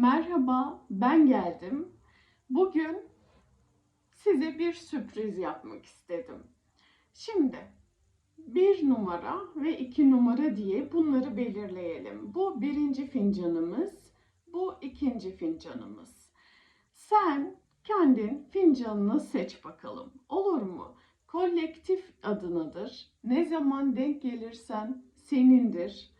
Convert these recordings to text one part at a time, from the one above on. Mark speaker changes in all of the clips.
Speaker 1: Merhaba, ben geldim. Bugün size bir sürpriz yapmak istedim. Şimdi bir numara ve iki numara diye bunları belirleyelim. Bu birinci fincanımız, bu ikinci fincanımız. Sen kendin fincanını seç bakalım. Olur mu? Kolektif adınadır. Ne zaman denk gelirsen senindir.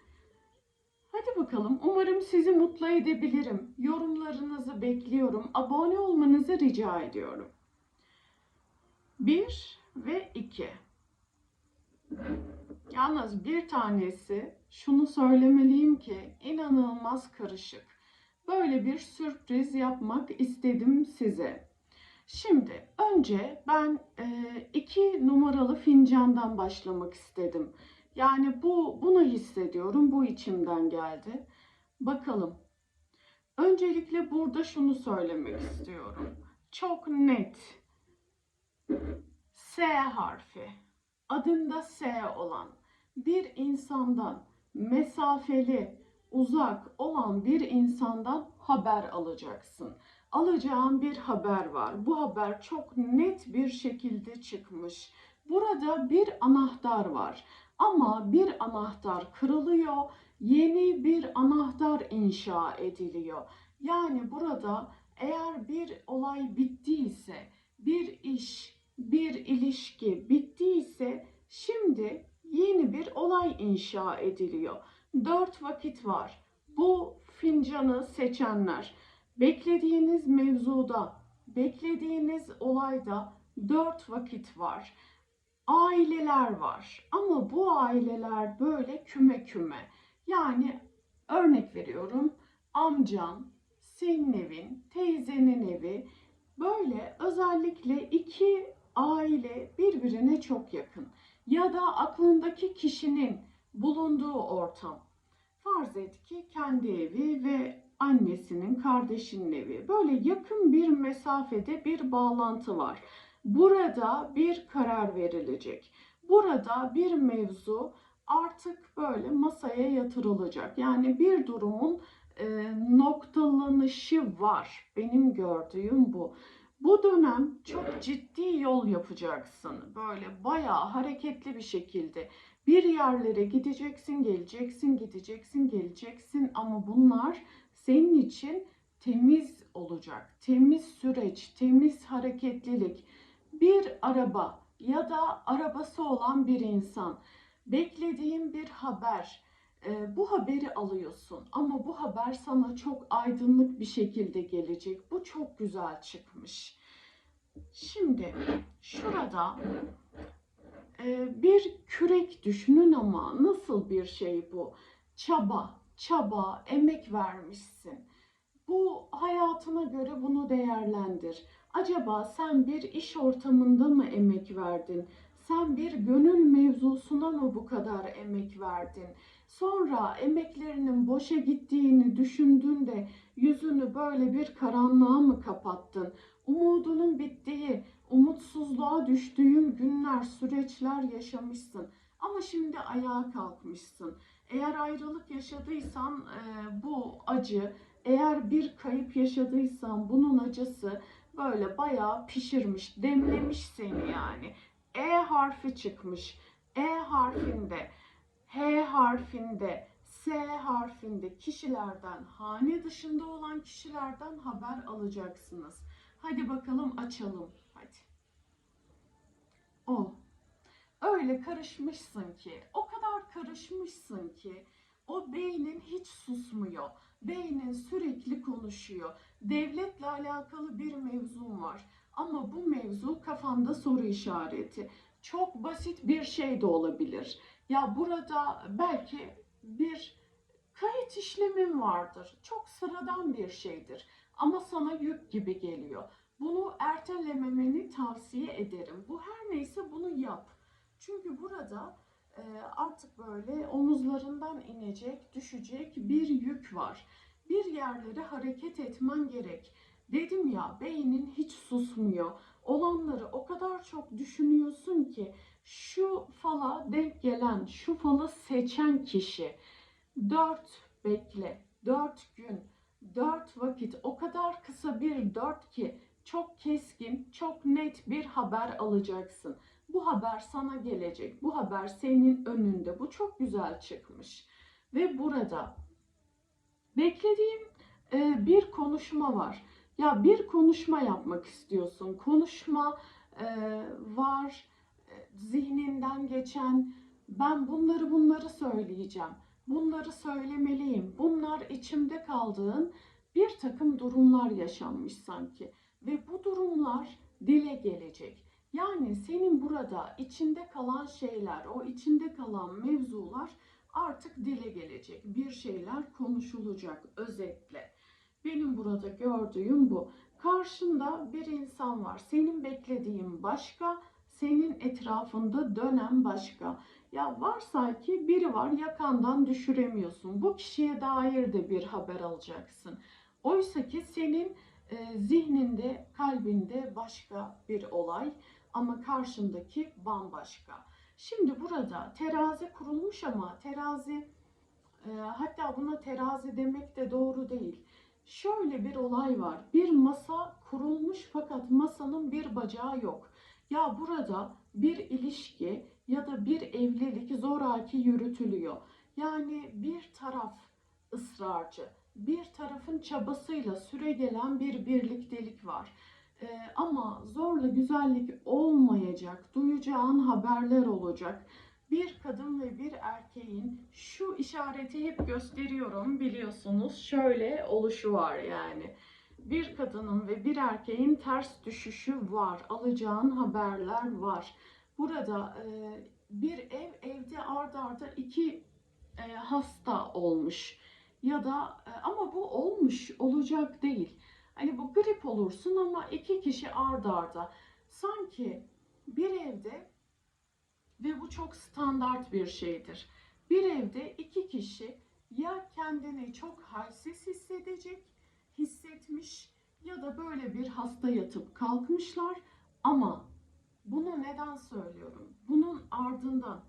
Speaker 1: Hadi bakalım. Umarım sizi mutlu edebilirim. Yorumlarınızı bekliyorum. Abone olmanızı rica ediyorum. 1 ve 2. Yalnız bir tanesi şunu söylemeliyim ki inanılmaz karışık. Böyle bir sürpriz yapmak istedim size. Şimdi önce ben e, iki numaralı fincandan başlamak istedim. Yani bu bunu hissediyorum. Bu içimden geldi. Bakalım. Öncelikle burada şunu söylemek istiyorum. Çok net. S harfi. Adında S olan bir insandan mesafeli, uzak olan bir insandan haber alacaksın. Alacağın bir haber var. Bu haber çok net bir şekilde çıkmış. Burada bir anahtar var. Ama bir anahtar kırılıyor, yeni bir anahtar inşa ediliyor. Yani burada eğer bir olay bittiyse, bir iş, bir ilişki bittiyse şimdi yeni bir olay inşa ediliyor. Dört vakit var. Bu fincanı seçenler beklediğiniz mevzuda, beklediğiniz olayda dört vakit var aileler var. Ama bu aileler böyle küme küme. Yani örnek veriyorum amcan, senin evin, teyzenin evi böyle özellikle iki aile birbirine çok yakın. Ya da aklındaki kişinin bulunduğu ortam. Farz et ki kendi evi ve annesinin, kardeşinin evi. Böyle yakın bir mesafede bir bağlantı var. Burada bir karar verilecek. Burada bir mevzu artık böyle masaya yatırılacak. Yani bir durumun e, noktalanışı var. Benim gördüğüm bu. Bu dönem çok ciddi yol yapacaksın. Böyle bayağı hareketli bir şekilde bir yerlere gideceksin, geleceksin, gideceksin, geleceksin ama bunlar senin için temiz olacak. Temiz süreç, temiz hareketlilik bir araba ya da arabası olan bir insan, beklediğin bir haber, e, bu haberi alıyorsun ama bu haber sana çok aydınlık bir şekilde gelecek. Bu çok güzel çıkmış. Şimdi şurada e, bir kürek düşünün ama nasıl bir şey bu? Çaba, çaba, emek vermişsin. Bu hayatına göre bunu değerlendir. Acaba sen bir iş ortamında mı emek verdin? Sen bir gönül mevzusuna mı bu kadar emek verdin? Sonra emeklerinin boşa gittiğini düşündün de yüzünü böyle bir karanlığa mı kapattın? Umudunun bittiği, umutsuzluğa düştüğün günler, süreçler yaşamışsın. Ama şimdi ayağa kalkmışsın. Eğer ayrılık yaşadıysan e, bu acı, eğer bir kayıp yaşadıysan bunun acısı böyle bayağı pişirmiş, demlemiş seni yani. E harfi çıkmış. E harfinde, H harfinde, S harfinde kişilerden, hane dışında olan kişilerden haber alacaksınız. Hadi bakalım açalım. Hadi. O. Öyle karışmışsın ki, o kadar karışmışsın ki o beynin hiç susmuyor. Beynin sürekli konuşuyor. Devletle alakalı bir mevzum var. Ama bu mevzu kafanda soru işareti. Çok basit bir şey de olabilir. Ya burada belki bir kayıt işlemin vardır. Çok sıradan bir şeydir. Ama sana yük gibi geliyor. Bunu ertelememeni tavsiye ederim. Bu her neyse bunu yap. Çünkü burada e, artık böyle omuzlarından inecek, düşecek bir yük var. Bir yerlere hareket etmen gerek. Dedim ya beynin hiç susmuyor. Olanları o kadar çok düşünüyorsun ki şu fala denk gelen, şu falı seçen kişi dört bekle, dört gün Dört vakit o kadar kısa bir dört ki çok keskin, çok net bir haber alacaksın. Bu haber sana gelecek. Bu haber senin önünde. Bu çok güzel çıkmış. Ve burada beklediğim e, bir konuşma var. Ya bir konuşma yapmak istiyorsun. Konuşma e, var. E, zihninden geçen ben bunları bunları söyleyeceğim. Bunları söylemeliyim. Bunlar içimde kaldığın bir takım durumlar yaşanmış sanki. Ve bu durumlar dile gelecek. Yani senin burada içinde kalan şeyler, o içinde kalan mevzular artık dile gelecek. Bir şeyler konuşulacak özetle. Benim burada gördüğüm bu. Karşında bir insan var. Senin beklediğin başka, senin etrafında dönen başka. Ya varsa ki biri var yakandan düşüremiyorsun. Bu kişiye dair de bir haber alacaksın. Oysa ki senin e, zihninde, kalbinde başka bir olay ama karşındaki bambaşka. Şimdi burada terazi kurulmuş ama terazi e, hatta buna terazi demek de doğru değil. Şöyle bir olay var. Bir masa kurulmuş fakat masanın bir bacağı yok. Ya burada bir ilişki ya da bir evlilik zoraki yürütülüyor. Yani bir taraf ısrarcı, bir tarafın çabasıyla süre gelen bir birliktelik var. Ee, ama zorla güzellik olmayacak, duyacağın haberler olacak. Bir kadın ve bir erkeğin şu işareti hep gösteriyorum biliyorsunuz. Şöyle oluşu var yani. Bir kadının ve bir erkeğin ters düşüşü var. Alacağın haberler var. Burada e, bir ev evde ard arda iki e, hasta olmuş ya da e, ama bu olmuş olacak değil. Hani bu grip olursun ama iki kişi ard arda. Sanki bir evde ve bu çok standart bir şeydir. Bir evde iki kişi ya kendini çok halsiz hissedecek, hissetmiş ya da böyle bir hasta yatıp kalkmışlar ama bunu neden söylüyorum? Bunun ardından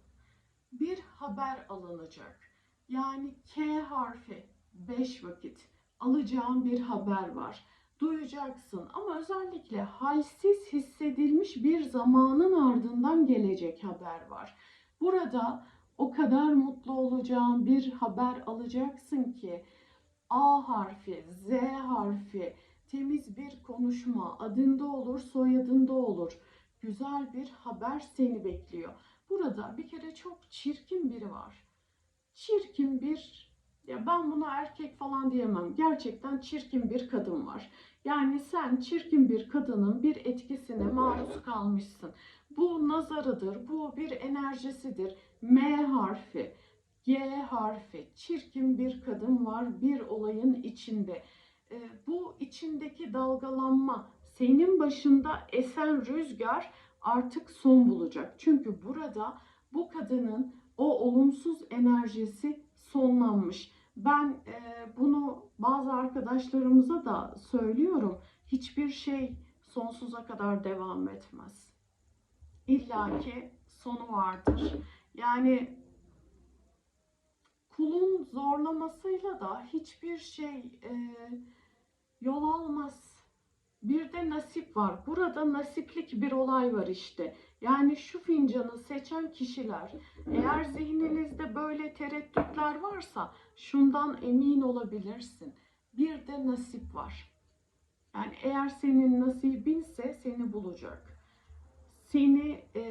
Speaker 1: bir haber alınacak. Yani K harfi 5 vakit alacağın bir haber var. Duyacaksın ama özellikle halsiz hissedilmiş bir zamanın ardından gelecek haber var. Burada o kadar mutlu olacağın bir haber alacaksın ki A harfi, Z harfi, temiz bir konuşma, adında olur, soyadında olur. Güzel bir haber seni bekliyor. Burada bir kere çok çirkin biri var. Çirkin bir ya ben buna erkek falan diyemem. Gerçekten çirkin bir kadın var. Yani sen çirkin bir kadının bir etkisine maruz kalmışsın. Bu nazarıdır, bu bir enerjisidir. M harfi, G harfi, çirkin bir kadın var bir olayın içinde. Ee, bu içindeki dalgalanma, senin başında esen rüzgar artık son bulacak. Çünkü burada bu kadının o olumsuz enerjisi sonlanmış. Ben e, bunu bazı arkadaşlarımıza da söylüyorum. Hiçbir şey sonsuza kadar devam etmez. İlla ki sonu vardır. Yani kulun zorlamasıyla da hiçbir şey e, yol almaz. Bir de nasip var. Burada nasiplik bir olay var işte. Yani şu fincanı seçen kişiler eğer zihninizde böyle tereddütler varsa şundan emin olabilirsin. Bir de nasip var. Yani eğer senin nasibinse seni bulacak. Seni e,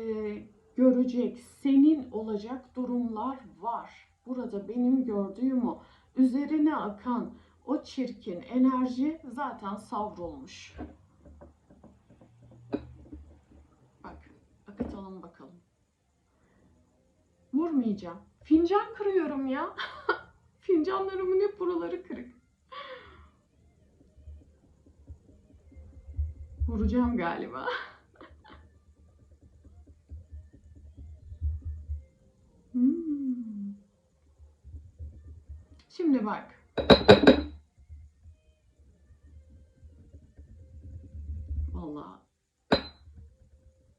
Speaker 1: görecek, senin olacak durumlar var. Burada benim gördüğüm o. Üzerine akan o çirkin enerji zaten savrulmuş. Bak, akıtalım bakalım. Vurmayacağım. Fincan kırıyorum ya. Fincanlarımın hep buraları kırık. Vuracağım galiba. Hmm. Şimdi bak. Vallahi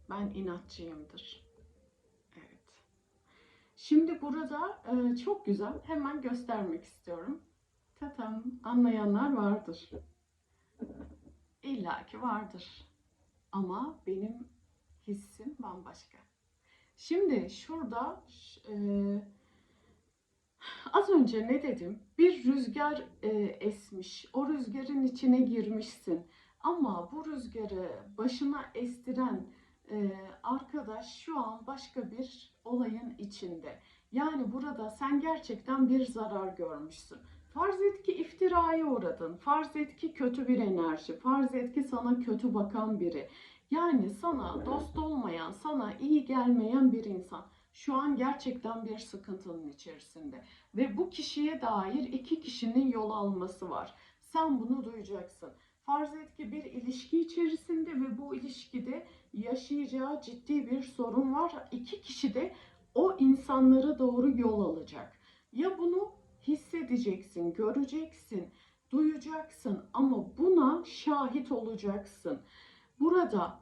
Speaker 1: ben inatçıyımdır. Şimdi burada e, çok güzel hemen göstermek istiyorum. Tatam anlayanlar vardır. İlla ki vardır. Ama benim hissim bambaşka. Şimdi şurada e, az önce ne dedim? Bir rüzgar e, esmiş. O rüzgarın içine girmişsin. Ama bu rüzgarı başına estiren e, arkadaş şu an başka bir olayın içinde. Yani burada sen gerçekten bir zarar görmüşsün. Farz et ki iftiraya uğradın. Farz et ki kötü bir enerji. Farz et ki sana kötü bakan biri. Yani sana dost olmayan, sana iyi gelmeyen bir insan. Şu an gerçekten bir sıkıntının içerisinde. Ve bu kişiye dair iki kişinin yol alması var. Sen bunu duyacaksın. Farz et ki bir ilişki içerisinde ve bu ilişkide yaşayacağı ciddi bir sorun var. İki kişi de o insanlara doğru yol alacak. Ya bunu hissedeceksin, göreceksin, duyacaksın ama buna şahit olacaksın. Burada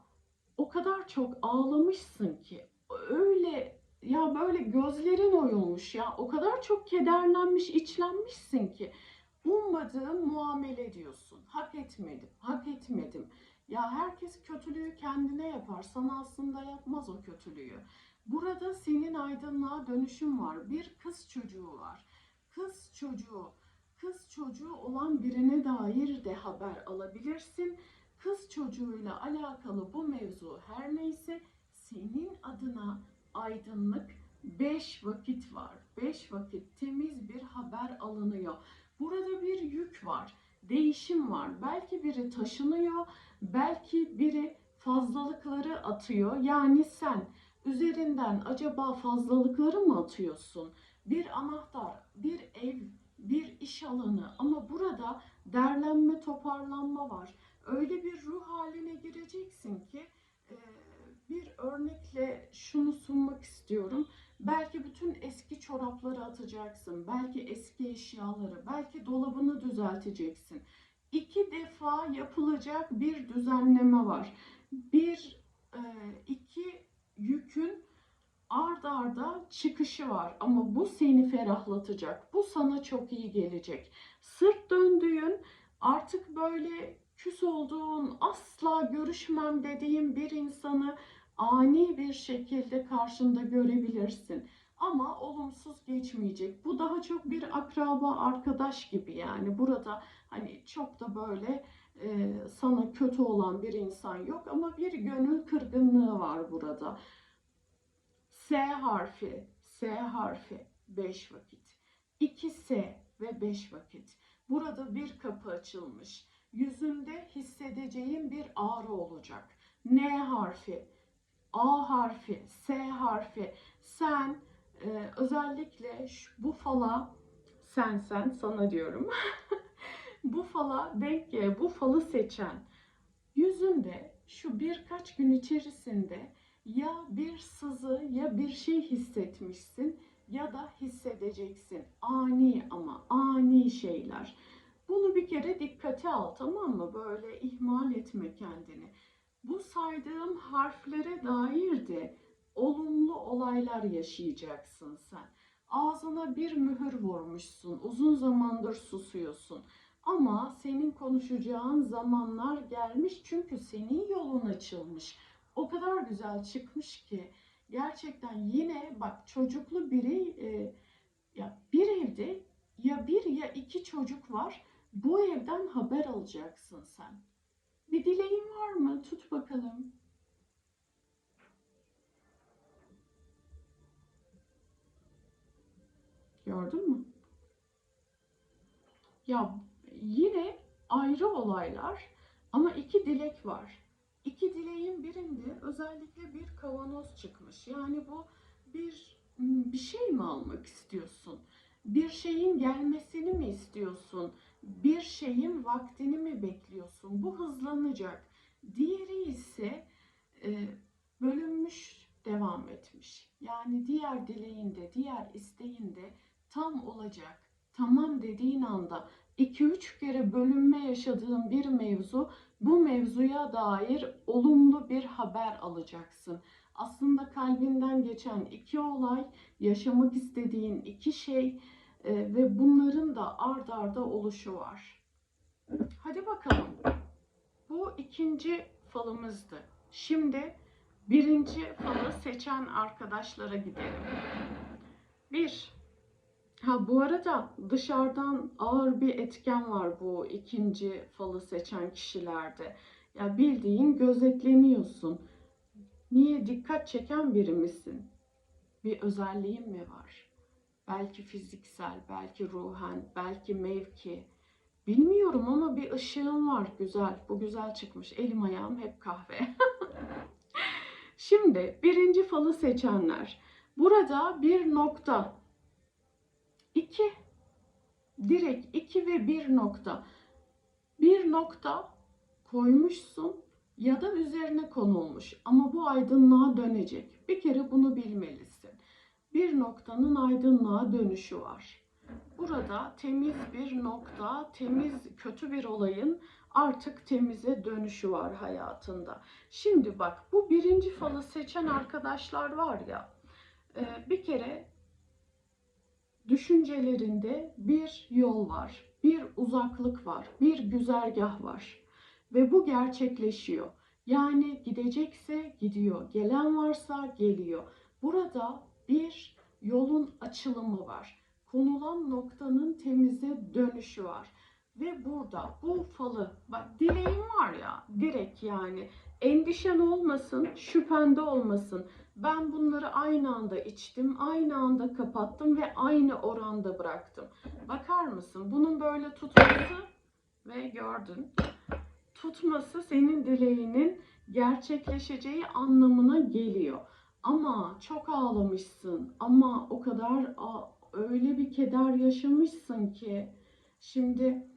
Speaker 1: o kadar çok ağlamışsın ki öyle ya böyle gözlerin oyulmuş ya o kadar çok kederlenmiş, içlenmişsin ki ummadığım muamele ediyorsun. Hak etmedim, hak etmedim. Ya herkes kötülüğü kendine yapar. Sana aslında yapmaz o kötülüğü. Burada senin aydınlığa dönüşüm var. Bir kız çocuğu var. Kız çocuğu, kız çocuğu olan birine dair de haber alabilirsin. Kız çocuğuyla alakalı bu mevzu her neyse senin adına aydınlık 5 vakit var. 5 vakit temiz bir haber alınıyor. Burada bir yük var, değişim var. Belki biri taşınıyor, belki biri fazlalıkları atıyor. Yani sen üzerinden acaba fazlalıkları mı atıyorsun? Bir anahtar, bir ev, bir iş alanı ama burada derlenme, toparlanma var. Öyle bir ruh haline gireceksin ki e, bir örnekle şunu sunmak istiyorum. Belki bütün eski çorapları atacaksın, belki eski eşyaları, belki dolabını düzelteceksin. İki defa yapılacak bir düzenleme var. Bir, e, iki yükün ard arda çıkışı var ama bu seni ferahlatacak. Bu sana çok iyi gelecek. Sırt döndüğün, artık böyle küs olduğun, asla görüşmem dediğin bir insanı ani bir şekilde karşında görebilirsin. Ama olumsuz geçmeyecek. Bu daha çok bir akraba, arkadaş gibi yani. Burada hani çok da böyle e, sana kötü olan bir insan yok ama bir gönül kırgınlığı var burada. S harfi, S harfi 5 vakit. 2 S ve 5 vakit. Burada bir kapı açılmış. Yüzünde hissedeceğin bir ağrı olacak. N harfi, A harfi, S harfi. Sen e, özellikle şu, bu fala sen sen sana diyorum. bu fala denk bu falı seçen yüzünde şu birkaç gün içerisinde ya bir sızı ya bir şey hissetmişsin ya da hissedeceksin. Ani ama ani şeyler. Bunu bir kere dikkate al tamam mı? Böyle ihmal etme kendini. Bu saydığım harflere dair de olumlu olaylar yaşayacaksın sen. Ağzına bir mühür vurmuşsun. Uzun zamandır susuyorsun. Ama senin konuşacağın zamanlar gelmiş çünkü senin yolun açılmış. O kadar güzel çıkmış ki gerçekten yine bak çocuklu biri e, ya bir evde ya bir ya iki çocuk var. Bu evden haber alacaksın sen. Bir dileğin var mı? Tut bakalım. Gördün mü? Ya yine ayrı olaylar ama iki dilek var. İki dileğin birinde özellikle bir kavanoz çıkmış. Yani bu bir bir şey mi almak istiyorsun? Bir şeyin gelmesini mi istiyorsun? Bir şeyin vaktini mi bekliyorsun? Bu hızlanacak. Diğeri ise e, bölünmüş devam etmiş. Yani diğer dileğinde, diğer isteğinde tam olacak. Tamam dediğin anda 2-3 kere bölünme yaşadığın bir mevzu bu mevzuya dair olumlu bir haber alacaksın. Aslında kalbinden geçen iki olay, yaşamak istediğin iki şey E, ve bunların da ard arda oluşu var. Hadi bakalım. Bu ikinci falımızdı. Şimdi birinci falı seçen arkadaşlara gidelim. Bir. Ha bu arada dışarıdan ağır bir etken var bu ikinci falı seçen kişilerde. Ya bildiğin gözetleniyorsun. Niye dikkat çeken biri misin? Bir özelliğin mi var? Belki fiziksel, belki ruhen, belki mevki. Bilmiyorum ama bir ışığın var güzel. Bu güzel çıkmış. Elim ayağım hep kahve. Şimdi birinci falı seçenler. Burada bir nokta. İki. Direkt iki ve bir nokta. Bir nokta koymuşsun ya da üzerine konulmuş ama bu aydınlığa dönecek. Bir kere bunu bilmelisin. Bir noktanın aydınlığa dönüşü var. Burada temiz bir nokta, temiz kötü bir olayın artık temize dönüşü var hayatında. Şimdi bak bu birinci falı seçen arkadaşlar var ya e, bir kere düşüncelerinde bir yol var, bir uzaklık var, bir güzergah var ve bu gerçekleşiyor. Yani gidecekse gidiyor, gelen varsa geliyor. Burada bir yolun açılımı var. Konulan noktanın temize dönüşü var. Ve burada bu falı, bak dileğim var ya direkt yani endişen olmasın, şüphende olmasın. Ben bunları aynı anda içtim, aynı anda kapattım ve aynı oranda bıraktım. Bakar mısın? Bunun böyle tutması ve gördün. Tutması senin dileğinin gerçekleşeceği anlamına geliyor. Ama çok ağlamışsın. Ama o kadar öyle bir keder yaşamışsın ki şimdi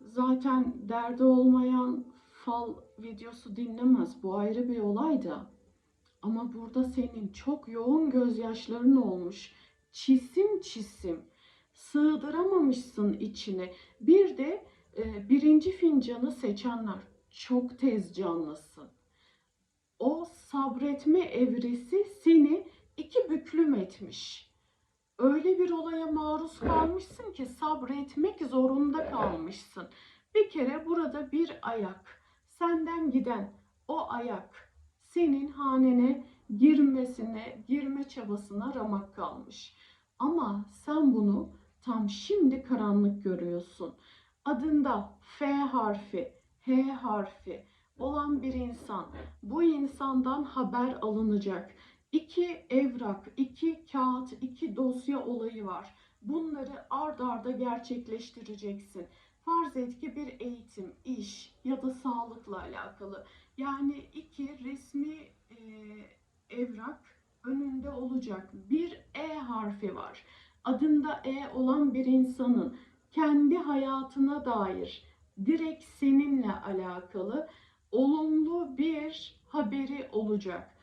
Speaker 1: zaten derdi olmayan fal videosu dinlemez. Bu ayrı bir olay da. Ama burada senin çok yoğun gözyaşların olmuş. Çisim çisim. Sığdıramamışsın içine. Bir de e, birinci fincanı seçenler çok tez canlısın. O sabretme evresi seni iki büklüm etmiş. Öyle bir olaya maruz kalmışsın ki sabretmek zorunda kalmışsın. Bir kere burada bir ayak, senden giden o ayak senin hanene girmesine, girme çabasına ramak kalmış. Ama sen bunu tam şimdi karanlık görüyorsun. Adında F harfi, H harfi olan bir insan. Bu insandan haber alınacak. İki evrak, iki kağıt, iki dosya olayı var. Bunları ard arda gerçekleştireceksin. Farz et ki bir eğitim, iş ya da sağlıkla alakalı. Yani iki resmi e, evrak önünde olacak. Bir E harfi var. Adında E olan bir insanın kendi hayatına dair direkt seninle alakalı olumlu bir haberi olacak.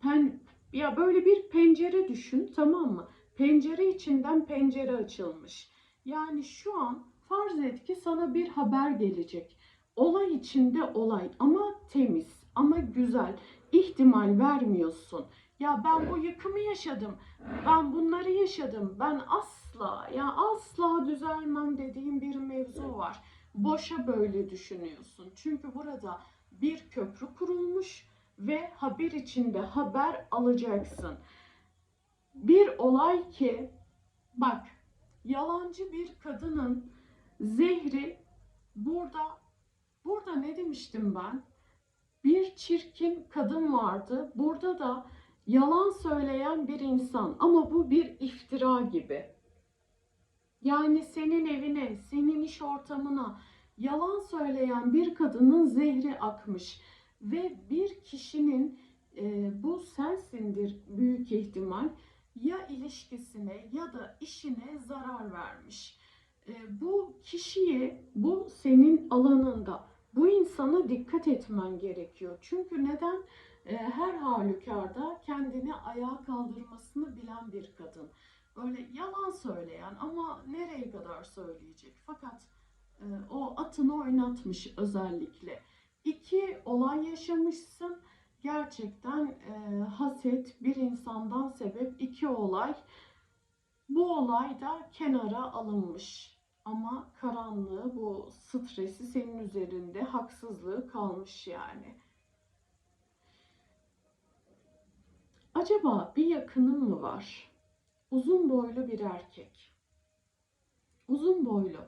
Speaker 1: Pen, ya böyle bir pencere düşün tamam mı? Pencere içinden pencere açılmış. Yani şu an farz et ki sana bir haber gelecek. Olay içinde olay ama temiz ama güzel. İhtimal vermiyorsun. Ya ben bu yıkımı yaşadım. Ben bunları yaşadım. Ben asla ya asla düzelmem dediğim bir mevzu var. Boşa böyle düşünüyorsun. Çünkü burada bir köprü kurulmuş ve haber içinde haber alacaksın. Bir olay ki bak yalancı bir kadının zehri burada burada ne demiştim ben? Bir çirkin kadın vardı. Burada da yalan söyleyen bir insan ama bu bir iftira gibi. Yani senin evine, senin iş ortamına yalan söyleyen bir kadının zehri akmış ve bir kişinin e, bu sensindir büyük ihtimal ya ilişkisine ya da işine zarar vermiş. E, bu kişiyi bu senin alanında bu insana dikkat etmen gerekiyor. Çünkü neden? E, her halükarda kendini ayağa kaldırmasını bilen bir kadın. Böyle yalan söyleyen ama nereye kadar söyleyecek? Fakat e, o atını oynatmış özellikle. İki olay yaşamışsın. Gerçekten e, haset bir insandan sebep iki olay. Bu olay da kenara alınmış. Ama karanlığı, bu stresi senin üzerinde haksızlığı kalmış yani. Acaba bir yakının mı var? Uzun boylu bir erkek. Uzun boylu,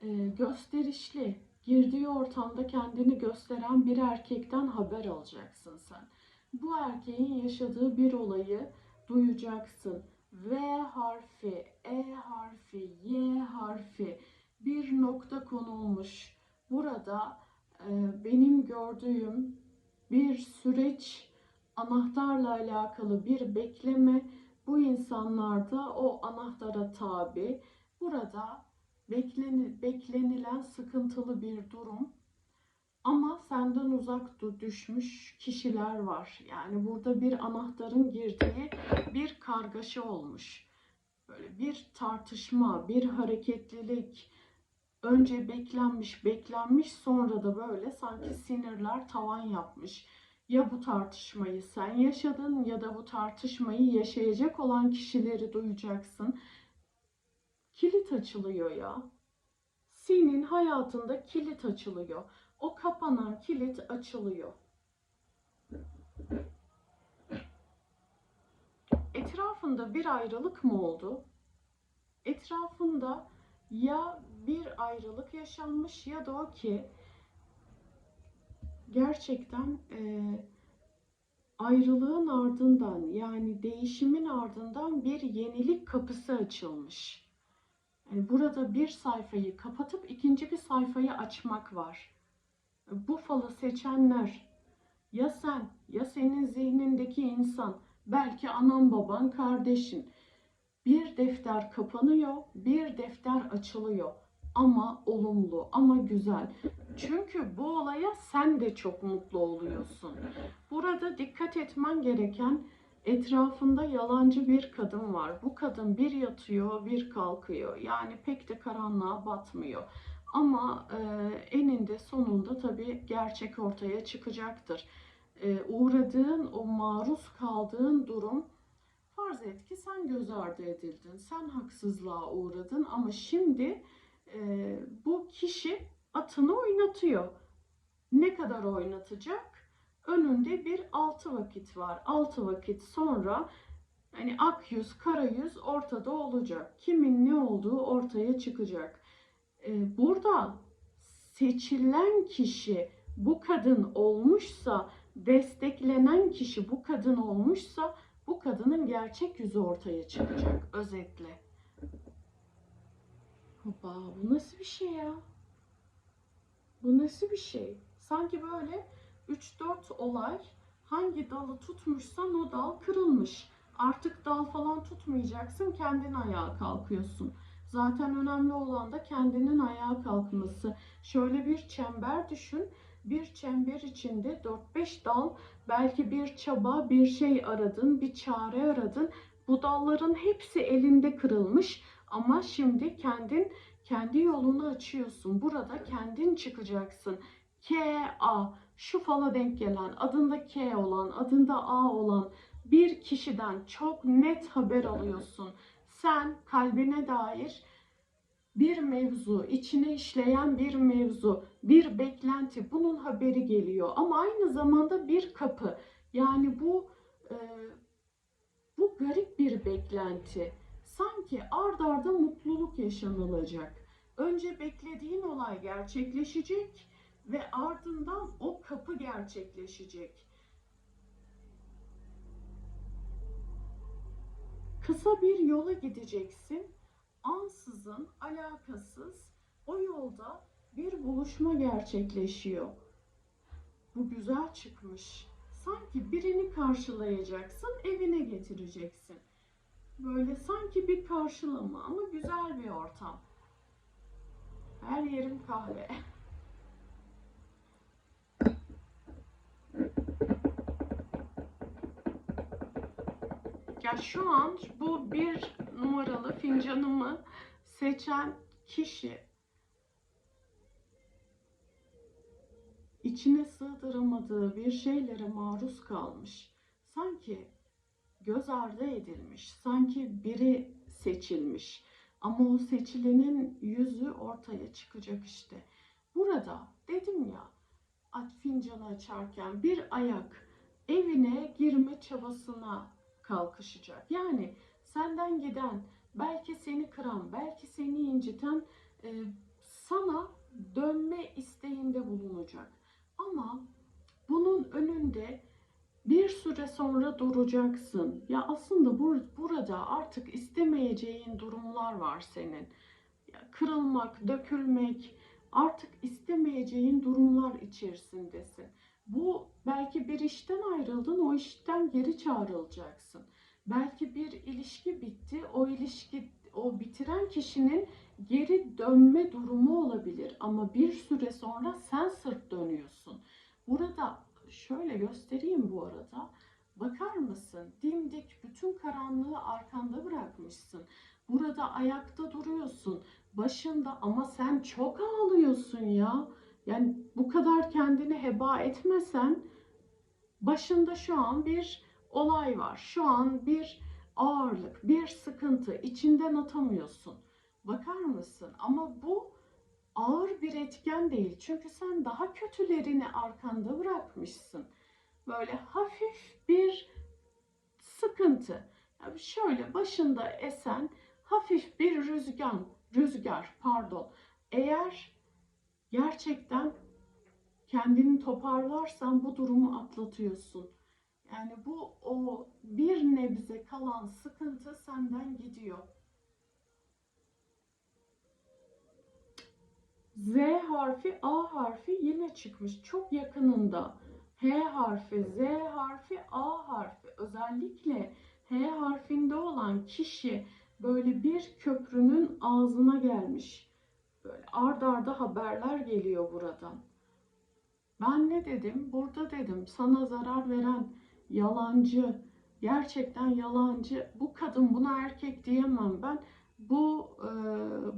Speaker 1: e, gösterişli, girdiği ortamda kendini gösteren bir erkekten haber alacaksın sen. Bu erkeğin yaşadığı bir olayı duyacaksın. V harfi, E harfi, Y harfi bir nokta konulmuş. Burada e, benim gördüğüm bir süreç anahtarla alakalı bir bekleme bu insanlarda o anahtara tabi. Burada bekleni, beklenilen sıkıntılı bir durum ama senden uzak düşmüş kişiler var. Yani burada bir anahtarın girdiği bir kargaşa olmuş. Böyle bir tartışma, bir hareketlilik. Önce beklenmiş, beklenmiş sonra da böyle sanki sinirler tavan yapmış. Ya bu tartışmayı sen yaşadın ya da bu tartışmayı yaşayacak olan kişileri duyacaksın. Kilit açılıyor ya. Senin hayatında kilit açılıyor. O kapanan kilit açılıyor. Etrafında bir ayrılık mı oldu? Etrafında ya bir ayrılık yaşanmış ya da o ki gerçekten eee, ayrılığın ardından yani değişimin ardından bir yenilik kapısı açılmış. Yani burada bir sayfayı kapatıp ikinci bir sayfayı açmak var. Bu falı seçenler ya sen ya senin zihnindeki insan belki anan baban kardeşin. Bir defter kapanıyor bir defter açılıyor. Ama olumlu ama güzel. Çünkü bu olaya sen de çok mutlu oluyorsun. Burada dikkat etmen gereken etrafında yalancı bir kadın var. Bu kadın bir yatıyor bir kalkıyor. Yani pek de karanlığa batmıyor ama e, eninde sonunda tabii gerçek ortaya çıkacaktır. E, uğradığın, o maruz kaldığın durum farz et ki sen göz ardı edildin, sen haksızlığa uğradın ama şimdi e, bu kişi atını oynatıyor. Ne kadar oynatacak? Önünde bir altı vakit var. Altı vakit sonra hani ak yüz, kara yüz ortada olacak. Kimin ne olduğu ortaya çıkacak. Ee, burada seçilen kişi bu kadın olmuşsa, desteklenen kişi bu kadın olmuşsa bu kadının gerçek yüzü ortaya çıkacak özetle. Hopa bu nasıl bir şey ya? Bu nasıl bir şey? Sanki böyle 3-4 olay hangi dalı tutmuşsan o dal kırılmış. Artık dal falan tutmayacaksın kendin ayağa kalkıyorsun. Zaten önemli olan da kendinin ayağa kalkması. Şöyle bir çember düşün. Bir çember içinde 4-5 dal belki bir çaba, bir şey aradın, bir çare aradın. Bu dalların hepsi elinde kırılmış ama şimdi kendin kendi yolunu açıyorsun. Burada kendin çıkacaksın. K, A, şu fala denk gelen, adında K olan, adında A olan bir kişiden çok net haber alıyorsun. Sen kalbine dair bir mevzu, içine işleyen bir mevzu, bir beklenti, bunun haberi geliyor. Ama aynı zamanda bir kapı. Yani bu e, bu garip bir beklenti. Sanki ard arda mutluluk yaşanılacak. Önce beklediğin olay gerçekleşecek ve ardından o kapı gerçekleşecek. Kısa bir yola gideceksin. Ansızın, alakasız o yolda bir buluşma gerçekleşiyor. Bu güzel çıkmış. Sanki birini karşılayacaksın, evine getireceksin. Böyle sanki bir karşılama ama güzel bir ortam. Her yerim kahve. Ya şu an bu bir numaralı fincanımı seçen kişi içine sığdıramadığı bir şeylere maruz kalmış. Sanki göz ardı edilmiş. Sanki biri seçilmiş. Ama o seçilenin yüzü ortaya çıkacak işte. Burada dedim ya at fincanı açarken bir ayak evine girme çabasına kalkışacak. Yani senden giden, belki seni kıran, belki seni inciten e, sana dönme isteğinde bulunacak. Ama bunun önünde bir süre sonra duracaksın. Ya aslında bur burada artık istemeyeceğin durumlar var senin. Ya kırılmak, dökülmek, artık istemeyeceğin durumlar içerisindesin. Bu belki bir işten ayrıldın, o işten geri çağrılacaksın. Belki bir ilişki bitti, o ilişki o bitiren kişinin geri dönme durumu olabilir ama bir süre sonra sen sırt dönüyorsun. Burada şöyle göstereyim bu arada. Bakar mısın? Dimdik bütün karanlığı arkanda bırakmışsın. Burada ayakta duruyorsun. Başında ama sen çok ağlıyorsun ya. Yani bu kadar kendini heba etmesen başında şu an bir olay var. Şu an bir ağırlık, bir sıkıntı içinden atamıyorsun. Bakar mısın? Ama bu ağır bir etken değil. Çünkü sen daha kötülerini arkanda bırakmışsın. Böyle hafif bir sıkıntı. Yani şöyle başında esen hafif bir rüzgar, rüzgar pardon. Eğer gerçekten kendini toparlarsan bu durumu atlatıyorsun. Yani bu o bir nebze kalan sıkıntı senden gidiyor. Z harfi, A harfi yine çıkmış. Çok yakınında. H harfi, Z harfi, A harfi. Özellikle H harfinde olan kişi böyle bir köprünün ağzına gelmiş. Böyle ard arda haberler geliyor buradan. Ben ne dedim? Burada dedim sana zarar veren yalancı, gerçekten yalancı. Bu kadın buna erkek diyemem ben. Bu e,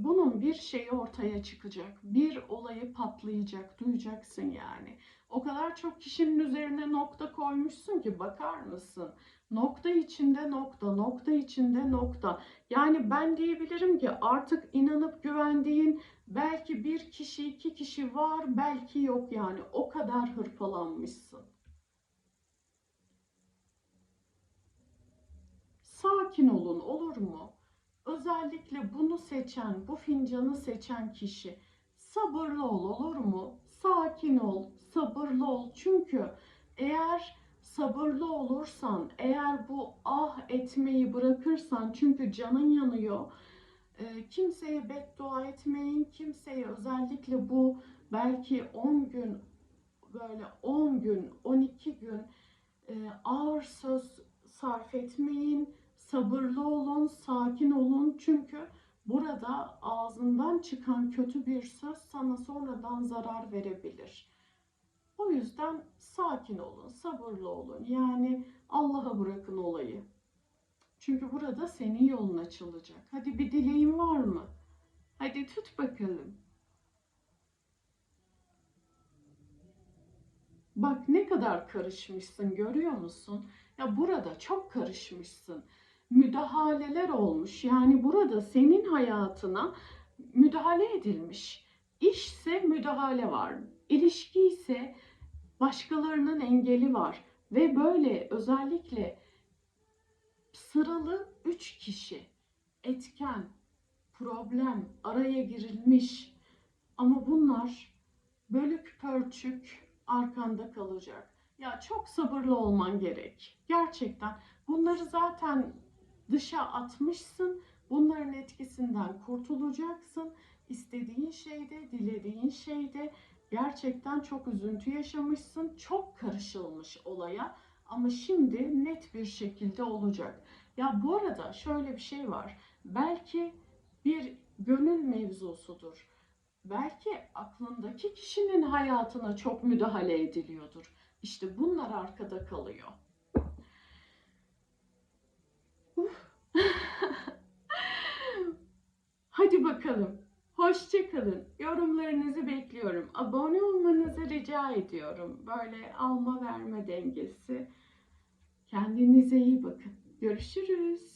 Speaker 1: bunun bir şeyi ortaya çıkacak. Bir olayı patlayacak. Duyacaksın yani. O kadar çok kişinin üzerine nokta koymuşsun ki bakar mısın? Nokta içinde nokta, nokta içinde nokta. Yani ben diyebilirim ki artık inanıp güvendiğin belki bir kişi, iki kişi var, belki yok yani. O kadar hırpalanmışsın. Sakin olun olur mu? Özellikle bunu seçen, bu fincanı seçen kişi sabırlı ol olur mu? Sakin ol, sabırlı ol. Çünkü eğer sabırlı olursan, eğer bu ah etmeyi bırakırsan çünkü canın yanıyor. E, kimseye beddua etmeyin, kimseye özellikle bu belki 10 gün böyle 10 gün, 12 gün e, ağır söz sarf etmeyin sabırlı olun, sakin olun. Çünkü burada ağzından çıkan kötü bir söz sana sonradan zarar verebilir. O yüzden sakin olun, sabırlı olun. Yani Allah'a bırakın olayı. Çünkü burada senin yolun açılacak. Hadi bir dileğin var mı? Hadi tut bakalım. Bak ne kadar karışmışsın görüyor musun? Ya burada çok karışmışsın müdahaleler olmuş. Yani burada senin hayatına müdahale edilmiş. İşse müdahale var. İlişki ise başkalarının engeli var. Ve böyle özellikle sıralı üç kişi etken, problem, araya girilmiş. Ama bunlar bölük pörçük arkanda kalacak. Ya çok sabırlı olman gerek. Gerçekten bunları zaten dışa atmışsın. Bunların etkisinden kurtulacaksın. İstediğin şeyde, dilediğin şeyde gerçekten çok üzüntü yaşamışsın. Çok karışılmış olaya ama şimdi net bir şekilde olacak. Ya bu arada şöyle bir şey var. Belki bir gönül mevzusudur. Belki aklındaki kişinin hayatına çok müdahale ediliyordur. İşte bunlar arkada kalıyor. Hadi bakalım. Hoşçakalın. Yorumlarınızı bekliyorum. Abone olmanızı rica ediyorum. Böyle alma verme dengesi. Kendinize iyi bakın. Görüşürüz.